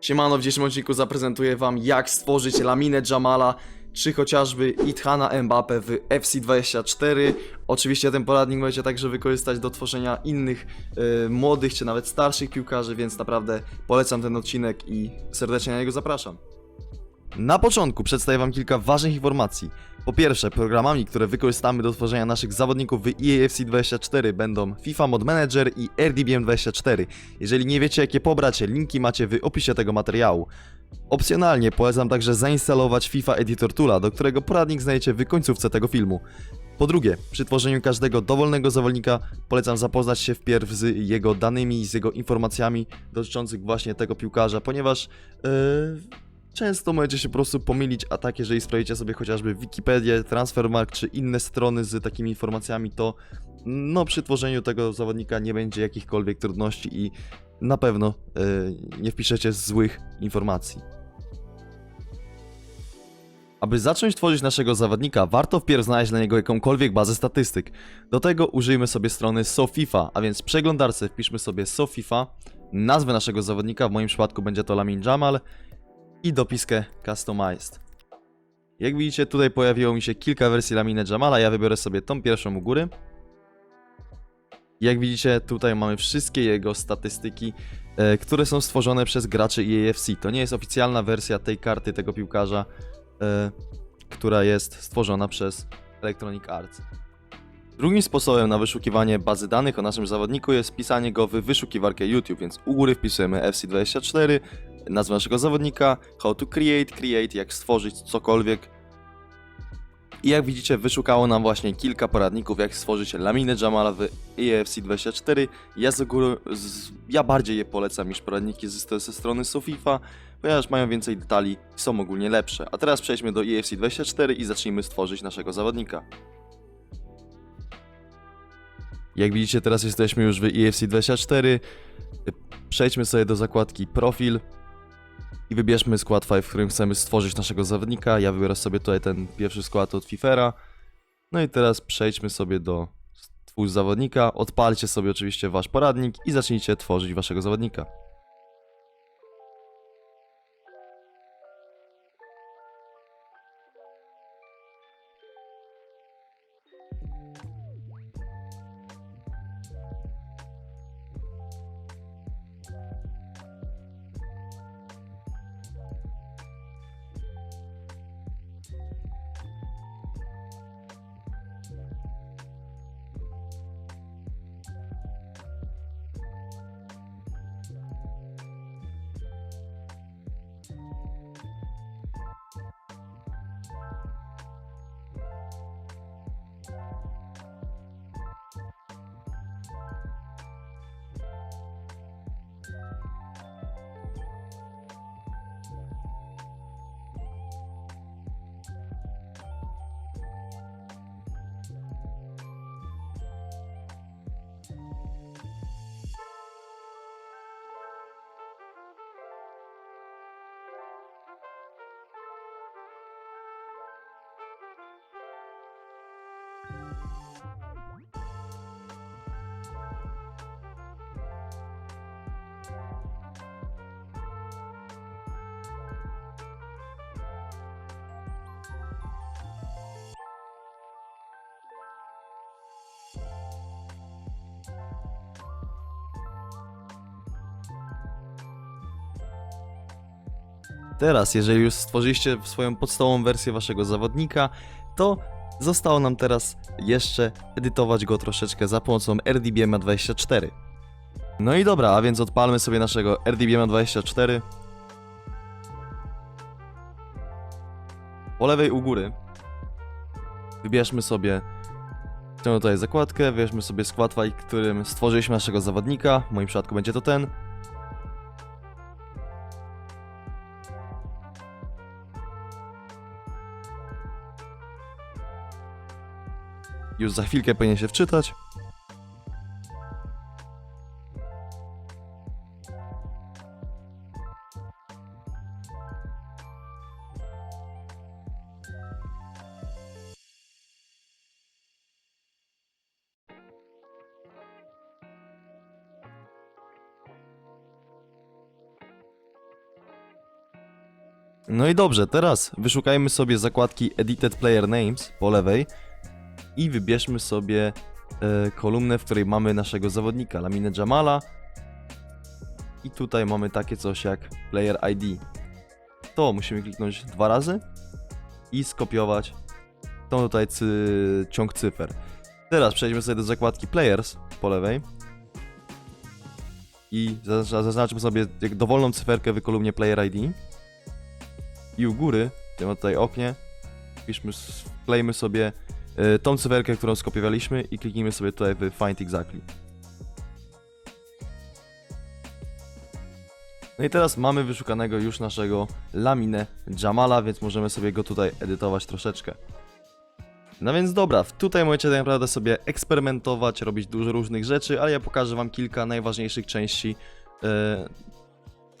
Siemano, w dzisiejszym odcinku zaprezentuję wam jak stworzyć laminę Jamala czy chociażby Ithana Mbappe w FC24. Oczywiście ten poradnik możecie także wykorzystać do tworzenia innych e, młodych czy nawet starszych piłkarzy, więc naprawdę polecam ten odcinek i serdecznie na niego zapraszam. Na początku przedstawię Wam kilka ważnych informacji. Po pierwsze, programami, które wykorzystamy do tworzenia naszych zawodników w E EAFC24 będą FIFA Mod Manager i RDBM24. Jeżeli nie wiecie jakie pobrać, linki macie w opisie tego materiału. Opcjonalnie polecam także zainstalować FIFA Editor Toola, do którego poradnik znajdziecie w końcówce tego filmu. Po drugie, przy tworzeniu każdego dowolnego zawodnika polecam zapoznać się wpierw z jego danymi, z jego informacjami dotyczących właśnie tego piłkarza, ponieważ yy, często możecie się po prostu pomylić, a tak jeżeli sprawdzicie sobie chociażby Wikipedię, Transfermarkt czy inne strony z takimi informacjami, to no przy tworzeniu tego zawodnika nie będzie jakichkolwiek trudności i na pewno yy, nie wpiszecie złych informacji. Aby zacząć tworzyć naszego zawodnika, warto wpierw znaleźć dla niego jakąkolwiek bazę statystyk. Do tego użyjmy sobie strony SoFIFA, a więc w przeglądarce wpiszmy sobie SoFIFA, nazwę naszego zawodnika, w moim przypadku będzie to Lamin Jamal i dopiskę Customized. Jak widzicie, tutaj pojawiło mi się kilka wersji Lamine Jamala, ja wybiorę sobie tą pierwszą u góry. Jak widzicie, tutaj mamy wszystkie jego statystyki, e, które są stworzone przez graczy EAFC. To nie jest oficjalna wersja tej karty, tego piłkarza, e, która jest stworzona przez Electronic Arts. Drugim sposobem na wyszukiwanie bazy danych o naszym zawodniku jest wpisanie go w wyszukiwarkę YouTube, więc u góry wpisujemy FC24, nazwę naszego zawodnika, how to create, create, jak stworzyć cokolwiek. I jak widzicie, wyszukało nam właśnie kilka poradników, jak stworzyć laminę Jamala w EFC24. Ja, z góry, z, ja bardziej je polecam niż poradniki ze, ze strony Sofifa, ponieważ mają więcej detali i są ogólnie lepsze. A teraz przejdźmy do E EFC24 i zacznijmy stworzyć naszego zawodnika. Jak widzicie, teraz jesteśmy już w E EFC24. Przejdźmy sobie do zakładki Profil i wybierzmy skład file, w którym chcemy stworzyć naszego zawodnika. Ja wybiorę sobie tutaj ten pierwszy skład od Fifera. No i teraz przejdźmy sobie do Twórz zawodnika. Odpalcie sobie oczywiście wasz poradnik i zacznijcie tworzyć waszego zawodnika. Teraz, jeżeli już stworzyliście swoją podstawową wersję waszego zawodnika, to zostało nam teraz jeszcze edytować go troszeczkę za pomocą RDBMA24. No i dobra, a więc odpalmy sobie naszego RDBMA24. Po lewej u góry wybierzmy sobie tutaj zakładkę, wybierzmy sobie skład file, którym stworzyliśmy naszego zawodnika, w moim przypadku będzie to ten. Już za chwilkę powinien się wczytać. No i dobrze, teraz wyszukajmy sobie zakładki Edited Player Names po lewej i wybierzmy sobie e, kolumnę, w której mamy naszego zawodnika, Laminę Jamala. I tutaj mamy takie coś jak Player ID. To musimy kliknąć dwa razy i skopiować tą tutaj cy ciąg cyfer. Teraz przejdźmy sobie do zakładki Players po lewej i zaznacz- zaznaczmy sobie dowolną cyferkę w kolumnie Player ID i u góry, w tym tutaj oknie, wpiszmy, wklejmy sobie tą cyferkę, którą skopiowaliśmy i kliknijmy sobie tutaj w Find Exactly. No i teraz mamy wyszukanego już naszego laminę Jamala, więc możemy sobie go tutaj edytować troszeczkę. No więc dobra, tutaj możecie tak naprawdę sobie eksperymentować, robić dużo różnych rzeczy, ale ja pokażę wam kilka najważniejszych części, e,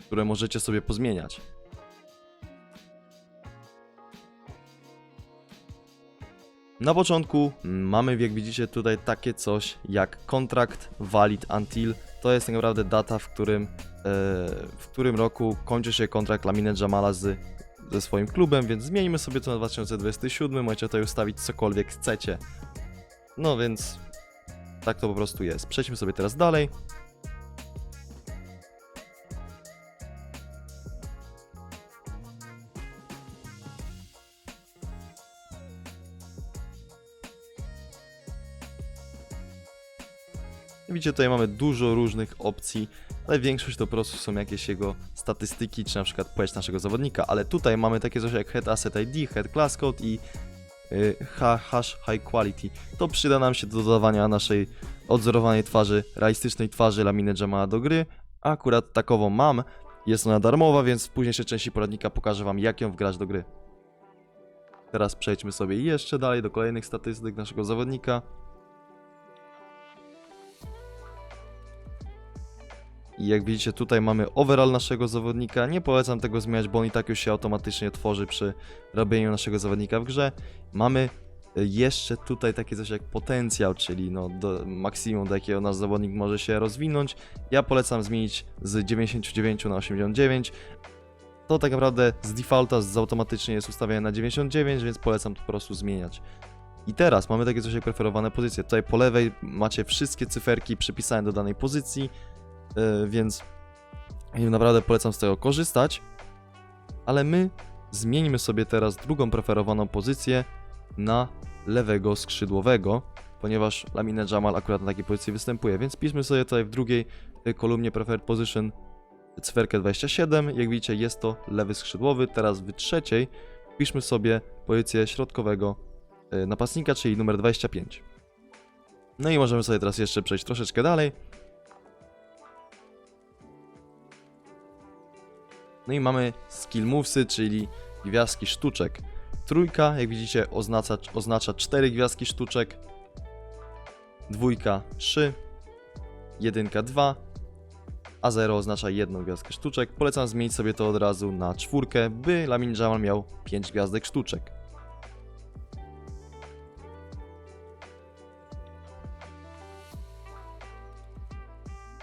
które możecie sobie pozmieniać. Na początku mamy, jak widzicie tutaj, takie coś jak kontrakt valid until. To jest tak naprawdę data, w którym, e, w którym roku kończy się kontrakt Lamine Jamala z, ze swoim klubem, więc zmienimy sobie to na 2027. Możecie tutaj ustawić cokolwiek chcecie. No więc tak to po prostu jest. Przejdźmy sobie teraz dalej. Widzicie, tutaj mamy dużo różnych opcji, ale większość to po prostu są jakieś jego statystyki, czy na przykład płeć naszego zawodnika, ale tutaj mamy takie coś jak Head Asset ID, Head Class Code i y, ha- hash High Quality. To przyda nam się do dodawania naszej odzorowanej twarzy, realistycznej twarzy Lamine Jamala do gry. Akurat takową mam, jest ona darmowa, więc w późniejszej części poradnika pokażę Wam jak ją wgrać do gry. Teraz przejdźmy sobie jeszcze dalej do kolejnych statystyk naszego zawodnika. I jak widzicie, tutaj mamy overall naszego zawodnika. Nie polecam tego zmieniać, bo on i tak już się automatycznie tworzy przy robieniu naszego zawodnika w grze. Mamy y, jeszcze tutaj takie coś jak potencjał, czyli no do maksimum, do jakiego nasz zawodnik może się rozwinąć. Ja polecam zmienić z 99 na 89. To tak naprawdę z defaulta z automatycznie jest ustawione na 99, więc polecam to po prostu zmieniać. I teraz mamy takie coś jak preferowane pozycje. Tutaj po lewej macie wszystkie cyferki przypisane do danej pozycji. Yy, więc naprawdę polecam z tego korzystać. Ale my zmienimy sobie teraz drugą preferowaną pozycję na lewego skrzydłowego, ponieważ Lamine Jamal akurat na takiej pozycji występuje, więc piszmy sobie tutaj w drugiej y, kolumnie Preferred Position cyferkę 27. Jak widzicie jest to lewy skrzydłowy. Teraz w trzeciej piszmy sobie pozycję środkowego y, napastnika, czyli numer 25. No i możemy sobie teraz jeszcze przejść troszeczkę dalej. No i mamy skill movesy, czyli gwiazdki sztuczek. Trójka, jak widzicie, oznacza, oznacza 4 gwiazdki sztuczek. Dwójka 3, jedynka 2, a 0 oznacza jedną gwiazdkę sztuczek. Polecam zmienić sobie to od razu na czwórkę, by Lamin Jamal miał 5 gwiazdek sztuczek.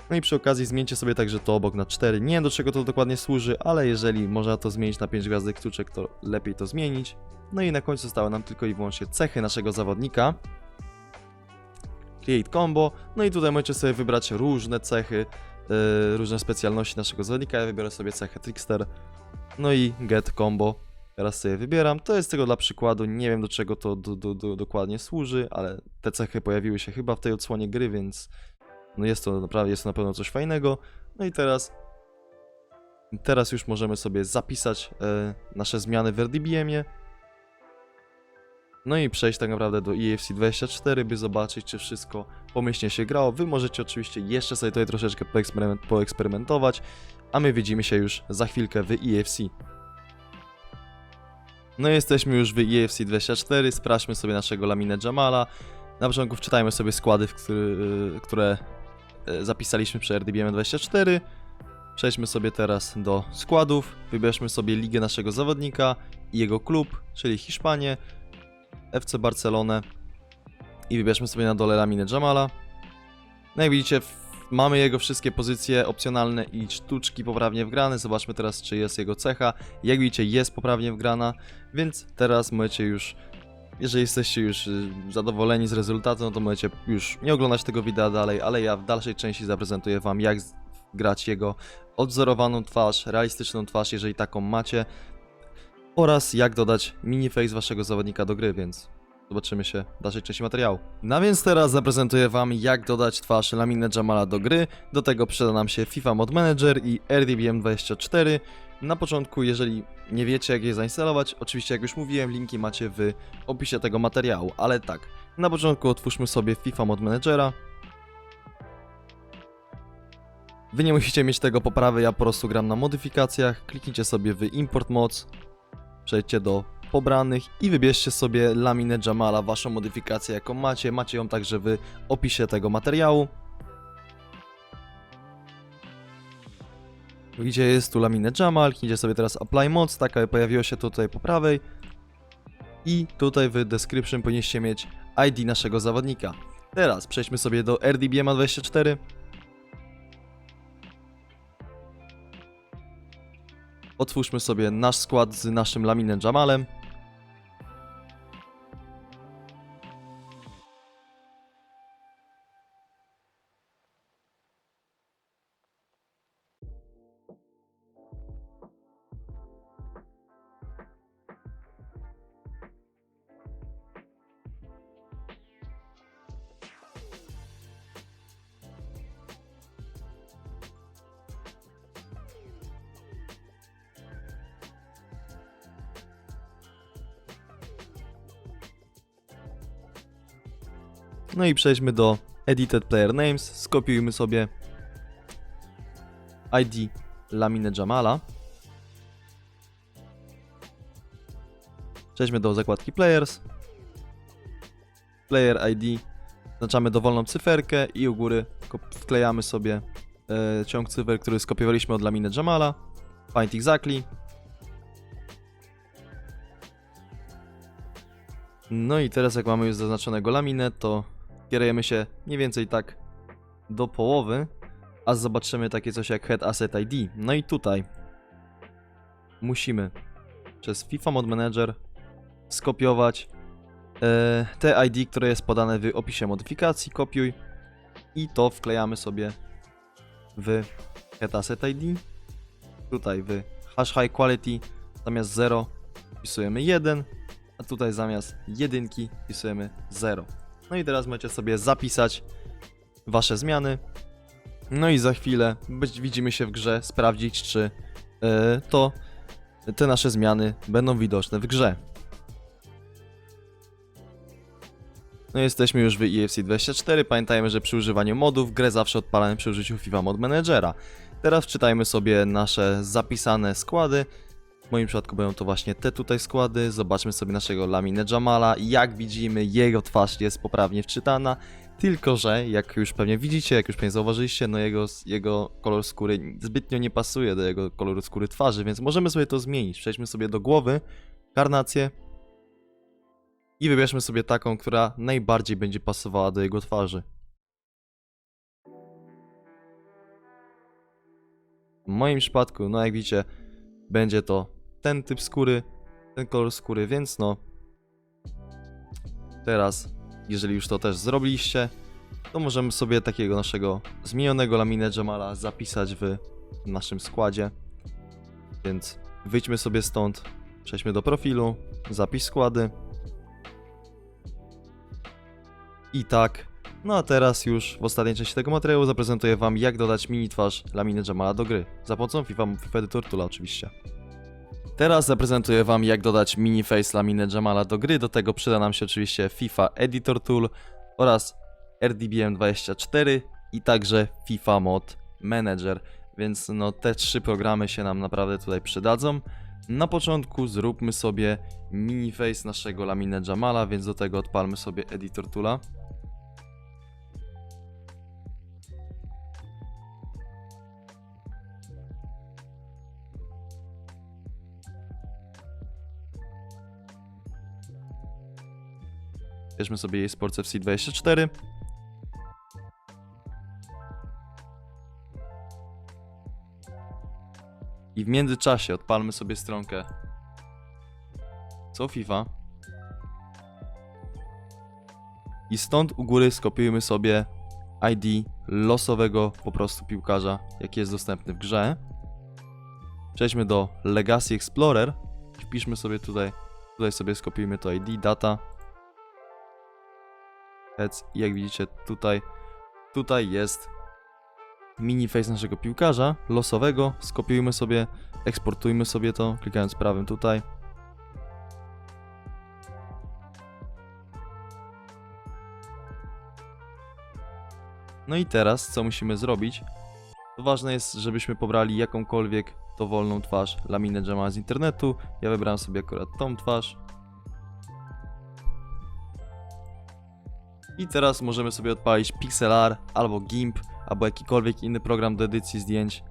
No i przy okazji zmieńcie sobie także to obok na 4. Nie wiem do czego to dokładnie służy, ale jeżeli można to zmienić na 5 gwiazdek sztuczek, to lepiej to zmienić. No i na końcu zostały nam tylko i wyłącznie cechy naszego zawodnika. Create combo. No i tutaj możecie sobie wybrać różne cechy, yy, różne specjalności naszego zawodnika. Ja wybiorę sobie cechę Trickster. No i get combo. Teraz sobie wybieram. To jest tego dla przykładu. Nie wiem do czego to do, do, do, dokładnie służy, ale te cechy pojawiły się chyba w tej odsłonie gry, więc no jest to naprawdę, jest to na pewno coś fajnego. No i teraz, teraz już możemy sobie zapisać e, nasze zmiany w RDBM-ie. No i przejść tak naprawdę do EFC 24, by zobaczyć, czy wszystko pomyślnie się grało. Wy możecie oczywiście jeszcze sobie tutaj troszeczkę poeksperyment, poeksperymentować, a my widzimy się już za chwilkę w EFC. No i jesteśmy już w EFC 24, sprawdźmy sobie naszego Laminę Jamala. Na początku wczytajmy sobie składy, który, które e, zapisaliśmy przy RDBM 24. Przejdźmy sobie teraz do składów. Wybierzmy sobie ligę naszego zawodnika i jego klub, czyli Hiszpanię, FC Barcelonę i wybierzmy sobie na dole Laminę Jamala. No jak widzicie, Mamy jego wszystkie pozycje opcjonalne i sztuczki poprawnie wgrane. Zobaczmy teraz, czy jest jego cecha. Jak widzicie, jest poprawnie wgrana, więc teraz możecie już, jeżeli jesteście już y, zadowoleni z rezultatu, no to możecie już nie oglądać tego wideo dalej, ale ja w dalszej części zaprezentuję Wam, jak grać jego odzorowaną twarz, realistyczną twarz, jeżeli taką macie, oraz jak dodać miniface waszego zawodnika do gry, więc zobaczymy się w dalszej części materiału. No więc teraz zaprezentuję wam jak dodać twarz Lamine Jamala do gry. Do tego przyda nam się FIFA Mod Manager i RDBM24. Na początku, jeżeli nie wiecie jak je zainstalować, oczywiście jak już mówiłem, linki macie w opisie tego materiału, ale tak, na początku otwórzmy sobie FIFA Mod Managera. Wy nie musicie mieć tego poprawy, ja po prostu gram na modyfikacjach. Kliknijcie sobie w Import Mods, przejdźcie do pobranych i wybierzcie sobie laminę Jamala, waszą modyfikację jaką macie. Macie ją także w opisie tego materiału. Gdzie jest tu laminę Jamal, kliknijcie sobie teraz Apply Mods, taka pojawiło się tutaj po prawej. I tutaj w description powinniście mieć ID naszego zawodnika. Teraz przejdźmy sobie do RDBMA24. Otwórzmy sobie nasz skład z naszym laminem Jamalem. No i przejdźmy do Edited Player Names. Skopiujmy sobie ID Lamine Jamala. Przejdźmy do zakładki Players. Player ID. Znaczamy dowolną cyferkę i u góry wklejamy sobie e, ciąg cyfer, który skopiowaliśmy od Lamine Jamala. Find exactly. No i teraz jak mamy już zaznaczonego laminę, to kierujemy się mniej więcej tak do połowy, a zobaczymy takie coś jak Head Asset ID. No i tutaj musimy przez FIFA Mod Manager skopiować e, te ID, które jest podane w opisie modyfikacji, kopiuj i to wklejamy sobie w Head Asset ID. Tutaj w hash high quality zamiast 0 wpisujemy 1, a tutaj zamiast jedynki wpisujemy 0. No i teraz możecie sobie zapisać wasze zmiany. No i za chwilę być, widzimy się w grze, sprawdzić czy e, to te nasze zmiany będą widoczne w grze. No jesteśmy już w EFC 24. Pamiętajmy, że przy używaniu modów grę zawsze odpalamy przy użyciu FIFA Mod Managera. Teraz wczytajmy sobie nasze zapisane składy. W moim przypadku będą to właśnie te tutaj składy. Zobaczmy sobie naszego Lamine Jamala. Jak widzimy, jego twarz jest poprawnie wczytana. Tylko, że jak już pewnie widzicie, jak już pewnie zauważyliście, no jego, jego kolor skóry zbytnio nie pasuje do jego koloru skóry twarzy, więc możemy sobie to zmienić. Przejdźmy sobie do głowy, karnację i wybierzmy sobie taką, która najbardziej będzie pasowała do jego twarzy. W moim przypadku, no jak widzicie, będzie to ten typ skóry, ten kolor skóry, więc no teraz, jeżeli już to też zrobiliście, to możemy sobie takiego naszego zmienionego laminę Jamala zapisać w naszym składzie. Więc wyjdźmy sobie stąd, przejdźmy do profilu, zapisz składy. I tak. No a teraz już w ostatniej części tego materiału zaprezentuję wam jak dodać mini twarz laminy Jamala do gry. Za pomocą FIFA, Editor Toola oczywiście. Teraz zaprezentuję Wam, jak dodać mini face laminę Jamala do gry. Do tego przyda nam się oczywiście FIFA Editor Tool oraz RDBM24 i także FIFA Mod Manager. Więc no te trzy programy się nam naprawdę tutaj przydadzą. Na początku zróbmy sobie mini face naszego laminę Jamala, więc do tego odpalmy sobie Editor Toola. Bierzmy sobie jej sportce w C24. I w międzyczasie odpalmy sobie stronkę co FIFA. I stąd u góry skopiujmy sobie ID losowego po prostu piłkarza, jaki jest dostępny w grze. Przejdźmy do Legacy Explorer. Wpiszmy sobie tutaj, tutaj sobie skopiujmy to ID, data, Heads. I jak widzicie tutaj, tutaj jest mini face naszego piłkarza losowego. Skopiujmy sobie, eksportujmy sobie to, klikając prawym tutaj. No i teraz, co musimy zrobić? To ważne jest, żebyśmy pobrali jakąkolwiek dowolną twarz laminę Jama z internetu. Ja wybrałem sobie akurat tą twarz. I teraz możemy sobie odpalić Pixelar albo GIMP, albo jakikolwiek inny program do edycji zdjęć.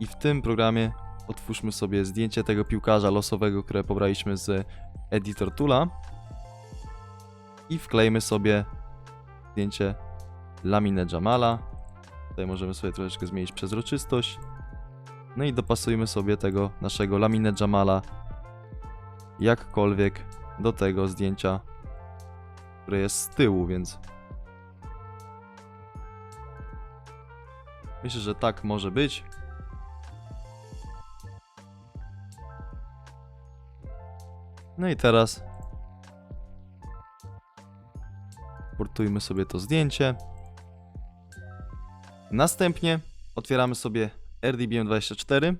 I w tym programie otwórzmy sobie zdjęcie tego piłkarza losowego, które pobraliśmy z Editor Toola. I wklejmy sobie zdjęcie laminę Jamala. Tutaj możemy sobie troszeczkę zmienić przezroczystość. No i dopasujmy sobie tego naszego laminę Jamala jakkolwiek do tego zdjęcia, które jest z tyłu, więc myślę, że tak może być. No i teraz portujmy sobie to zdjęcie. Następnie otwieramy sobie RDBM24.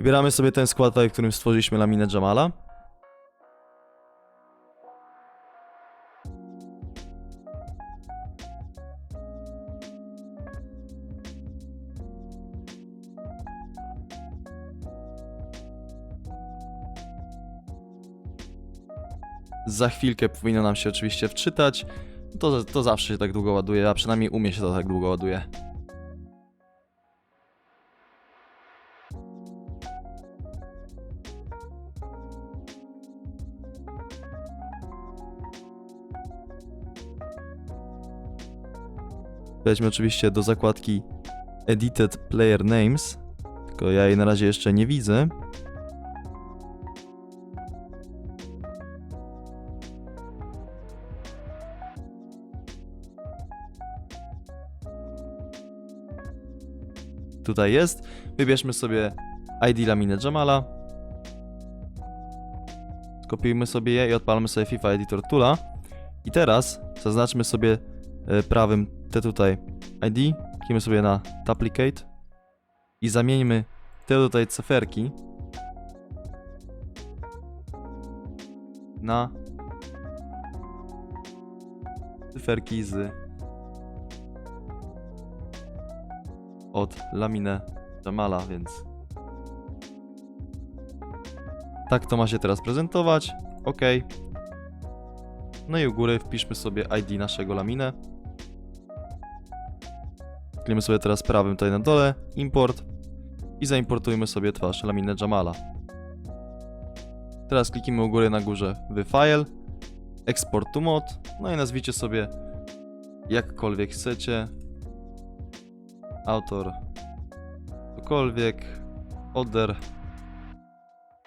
Wybieramy sobie ten skład, tutaj, w którym stworzyliśmy laminę Jamala. Za chwilkę powinno nam się oczywiście wczytać. To, to zawsze się tak długo ładuje, a przynajmniej umie się to tak długo ładuje. Wejdźmy oczywiście do zakładki Edited Player Names, tylko ja jej na razie jeszcze nie widzę. tutaj jest. Wybierzmy sobie ID laminę Jamala. Skopiujmy sobie je i odpalmy sobie FIFA Editor Toola. I teraz zaznaczmy sobie e, prawym te tutaj ID. Kliknijmy sobie na Duplicate. I zamieńmy te tutaj cyferki na cyferki z od laminę Jamala, więc tak to ma się teraz prezentować. OK. No i u góry wpiszmy sobie ID naszego laminę. Klikniemy sobie teraz prawym tutaj na dole, import i zaimportujmy sobie twarz laminę Jamala. Teraz kliknijmy u góry na górze w file, export to mod, no i nazwijcie sobie jakkolwiek chcecie, autor, cokolwiek, order,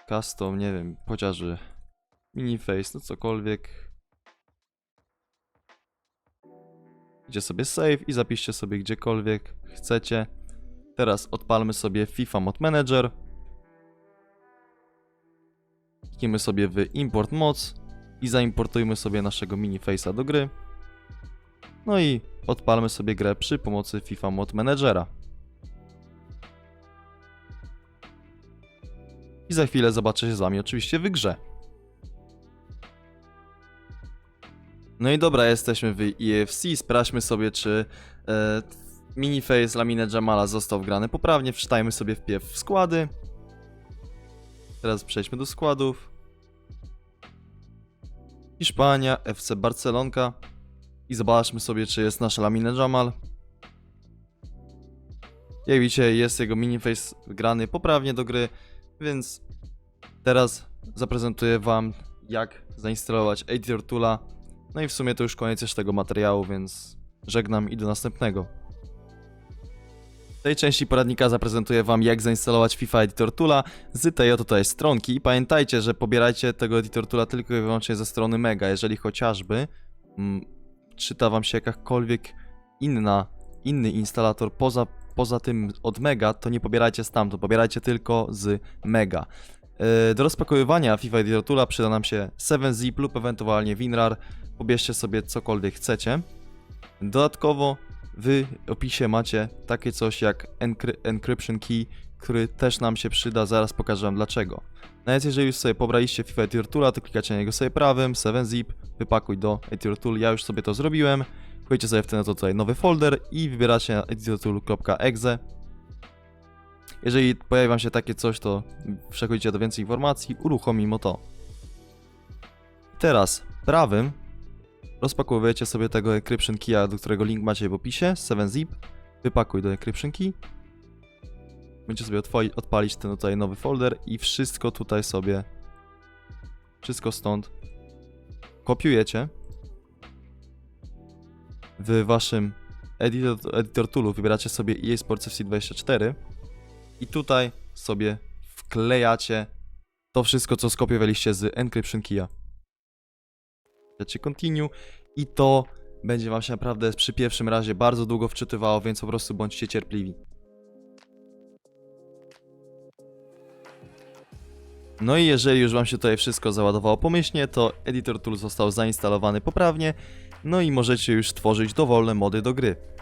custom, nie wiem, chociażby miniface, no cokolwiek. Gdzie sobie save i zapiszcie sobie gdziekolwiek chcecie. Teraz odpalmy sobie FIFA Mod Manager. Kliknijmy sobie w import moc i zaimportujmy sobie naszego miniface'a do gry. No i odpalmy sobie grę przy pomocy FIFA Mod Managera. I za chwilę zobaczę się z wami oczywiście w grze. No i dobra, jesteśmy w EFC. Sprawdźmy sobie, czy e, miniface Lamine Jamala został wgrany poprawnie. Wczytajmy sobie wpierw w składy. Teraz przejdźmy do składów. Hiszpania, FC Barcelonka. I zobaczmy sobie, czy jest nasz Lamine Jamal. Jak widzicie, jest jego miniface wgrany poprawnie do gry, więc teraz zaprezentuję wam, jak zainstalować Editor Toola. No i w sumie to już koniec też tego materiału, więc żegnam i do następnego. W tej części poradnika zaprezentuję Wam, jak zainstalować FIFA Editor Toola z tej oto tutaj stronki. I pamiętajcie, że pobierajcie tego Editor Toola tylko i wyłącznie ze strony Mega. Jeżeli chociażby mm, czyta Wam się jakakolwiek inna, inny instalator poza, poza tym od Mega, to nie pobierajcie stamtąd, pobierajcie tylko z Mega. Yy, Do rozpakowywania FIFA Editor Toola przyda nam się 7zip lub ewentualnie WinRAR. Pobierzcie sobie cokolwiek chcecie. Dodatkowo w opisie macie takie coś jak encry- encryption key, który też nam się przyda, zaraz pokażę wam dlaczego. No więc jeżeli już sobie pobraliście FIFA Editor Toola, to klikacie na niego sobie prawym, 7zip, wypakuj do Editor Tool, ja już sobie to zrobiłem. Wchodzicie sobie w ten tutaj nowy folder i wybieracie na editortool.exe. Jeżeli pojawi wam się takie coś, to przechodzicie do więcej informacji, uruchomimy to. Teraz prawym rozpakowujecie sobie tego encryption key'a, do którego link macie w opisie, 7zip, wypakuj do encryption key. Będziecie sobie odpalić ten tutaj nowy folder i wszystko tutaj sobie, wszystko stąd kopiujecie w waszym editor, editor toolu wybieracie sobie EA Sports FC 24 i tutaj sobie wklejacie to wszystko, co skopiowaliście z encryption key'a. Chcecie continue i to będzie wam się naprawdę przy pierwszym razie bardzo długo wczytywało, więc po prostu bądźcie cierpliwi. No i jeżeli już wam się tutaj wszystko załadowało pomyślnie, to Editor Tool został zainstalowany poprawnie, no i możecie już tworzyć dowolne mody do gry.